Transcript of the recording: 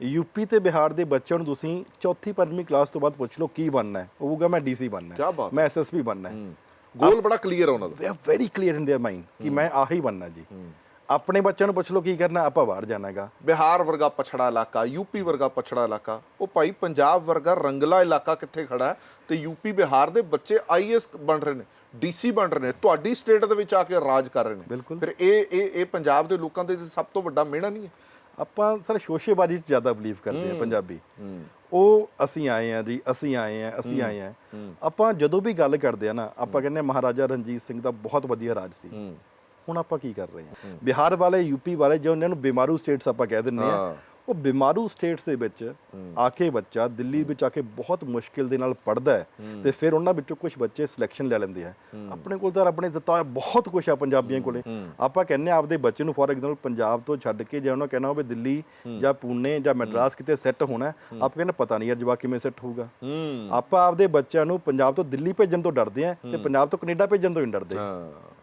UP ਤੇ ਬਿਹਾਰ ਦੇ ਬੱਚਿਆਂ ਨੂੰ ਤੁਸੀਂ ਚੌਥੀ ਪੰਜਵੀਂ ਕਲਾਸ ਤੋਂ ਬਾਅਦ ਪੁੱਛ ਲਓ ਕੀ ਬਣਨਾ ਹੈ ਉਹ ਕਹੂਗਾ ਮੈਂ ਡੀਸੀ ਬਣਨਾ ਕਿਆ ਬਾਤ ਹੈ ਮੈਂ ਐਸਐਸਪੀ ਬਣਨਾ ਹੈ ਗੋਲ ਬੜਾ ਕਲੀਅਰ ਆ ਉਹਨਾਂ ਦਾ they are very clear in their mind ਕਿ ਮੈਂ ਆਹੀ ਬਣਨਾ ਜੀ ਆਪਣੇ ਬੱਚਿਆਂ ਨੂੰ ਪੁੱਛ ਲਓ ਕੀ ਕਰਨਾ ਆਪਾਂ ਬਾਹਰ ਜਾਣਾ ਹੈਗਾ ਬਿਹਾਰ ਵਰਗਾ ਪਛੜਾ ਇਲਾਕਾ ਯੂਪੀ ਵਰਗਾ ਪਛੜਾ ਇਲਾਕਾ ਉਹ ਭਾਈ ਪੰਜਾਬ ਵਰਗਾ ਰੰਗਲਾ ਇਲਾਕਾ ਕਿੱਥੇ ਖੜਾ ਹੈ ਤੇ ਯੂਪੀ ਬਿਹਾਰ ਦੇ ਬੱਚੇ ਆਈਐਸ ਬਣ ਰਹੇ ਨੇ ਡੀਸੀ ਬਣ ਰਹੇ ਨੇ ਤੁਹਾਡੀ ਸਟੇਟ ਦੇ ਵਿੱਚ ਆ ਕੇ ਰਾਜ ਕਰ ਰਹੇ ਨੇ ਬਿਲਕੁਲ। ਫਿਰ ਇਹ ਇਹ ਇਹ ਪੰਜਾਬ ਦੇ ਲੋਕਾਂ ਦੇ ਸਭ ਤੋਂ ਵੱਡਾ ਮਿਹਣਾ ਨਹੀਂ ਹੈ ਆਪਾਂ ਸਰ ਸ਼ੋਸ਼ੇਬਾਜ਼ੀ 'ਚ ਜ਼ਿਆਦਾ ਬਲੀਵ ਕਰਦੇ ਆ ਪੰਜਾਬੀ। ਉਹ ਅਸੀਂ ਆਏ ਆ ਜੀ ਅਸੀਂ ਆਏ ਆ ਅਸੀਂ ਆਏ ਆ ਆਪਾਂ ਜਦੋਂ ਵੀ ਗੱਲ ਕਰਦੇ ਆ ਨਾ ਆਪਾਂ ਕਹਿੰਦੇ ਮਹਾਰਾਜਾ ਰਣਜੀਤ ਸਿੰਘ ਦਾ ਬਹੁਤ ਵਧੀਆ ਰਾਜ ਸੀ। ਹੁਣ ਆਪਾਂ ਕੀ ਕਰ ਰਹੇ ਆ ਬਿਹਾਰ ਵਾਲੇ ਯੂਪੀ ਵਾਲੇ ਜੋ ਉਹਨਾਂ ਨੂੰ ਬਿਮਾਰੂ ਸਟੇਟਸ ਆਪਾਂ ਕਹਿ ਦਿੰਦੇ। ਆ ਉਹ ਬਿਮਾਰੂ ਸਟੇਟਸ ਦੇ ਵਿੱਚ ਆ ਕੇ ਬੱਚਾ ਦਿੱਲੀ ਵਿੱਚ ਆ ਕੇ ਬਹੁਤ ਮੁਸ਼ਕਿਲ ਦੇ ਨਾਲ ਪੜਦਾ ਹੈ ਤੇ ਫਿਰ ਉਹਨਾਂ ਵਿੱਚੋਂ ਕੁਝ ਬੱਚੇ ਸਿਲੈਕਸ਼ਨ ਲੈ ਲੈਂਦੇ ਆ। ਆਪਣੇ ਕੋਲ ਤਾਂ ਨੇ ਦਿੱਤਾ ਹੋਇਆ ਬਹੁਤ ਕੁਝ ਆ ਪੰਜਾਬੀਆਂ ਕੋਲੇ। ਆਪਾਂ ਕਹਿੰਦੇ ਆ ਆਪਦੇ ਬੱਚੇ ਨੂੰ ਫੋਰ ਐਗਜ਼ਾਮਪਲ ਪੰਜਾਬ ਤੋਂ ਛੱਡ ਕੇ ਜੇ ਉਹਨਾਂ ਕਹਿਣਾ ਹੋਵੇ ਦਿੱਲੀ ਜਾਂ ਪੂਨੇ ਜਾਂ ਮੈਡਰਾਸ ਕਿਤੇ ਸੈੱਟ ਹੋਣਾ ਹੈ, ਆਪਾਂ ਕਹਿੰਦੇ ਪਤਾ ਨਹੀਂ ਯਾਰ ਜਵਾਕ ਕਿਵੇਂ ਸੈੱਟ ਹੋਊਗਾ। ਹੂੰ। ਆਪਾਂ ਆਪਦੇ ਬੱਚਿਆਂ ਨੂੰ ਪੰਜਾਬ ਤੋਂ ਦਿੱਲੀ ਭੇਜਣ ਤੋਂ ਡਰਦੇ ਆ ਤੇ ਪੰਜਾਬ ਤੋਂ ਕੈਨੇਡਾ ਭੇਜਣ ਤੋਂ ਨਹੀਂ ਡਰਦੇ। ਹਾਂ।